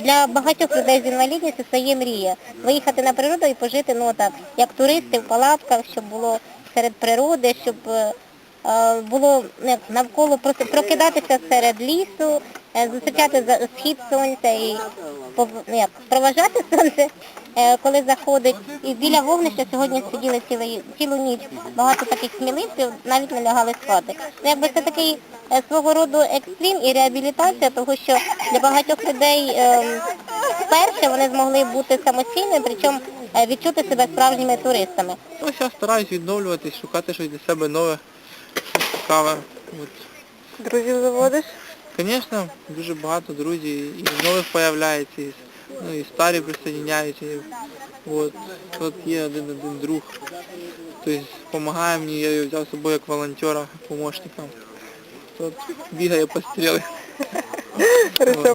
Для багатьох людей з інвалідністю це є мрія. Виїхати на природу і пожити ну так, як туристи в палатках, щоб було серед природи, щоб е, було ну, як, навколо просто прокидатися серед лісу, е, зустрічати схід сонця і ну, як, проважати сонце, е, коли заходить. І біля вогнища сьогодні сиділи цілий, цілу ніч. Багато таких сміливців навіть не лягали спати. Ну, якби це такий е, свого роду екстрім і реабілітація, того що для багатьох людей ем, вперше вони змогли бути самостійними, причому е, відчути себе справжніми туристами. Ну, зараз стараюсь відновлюватись, шукати щось для себе нове, щось цікаве. От. Друзів заводиш? Звісно, дуже багато друзів, і нових появляється, і, ну, і старі присоединяються. От. От є один один друг, тобто допомагає мені, я його взяв з собою як волонтера, помощника. От, бігає по стріли. Хорошо.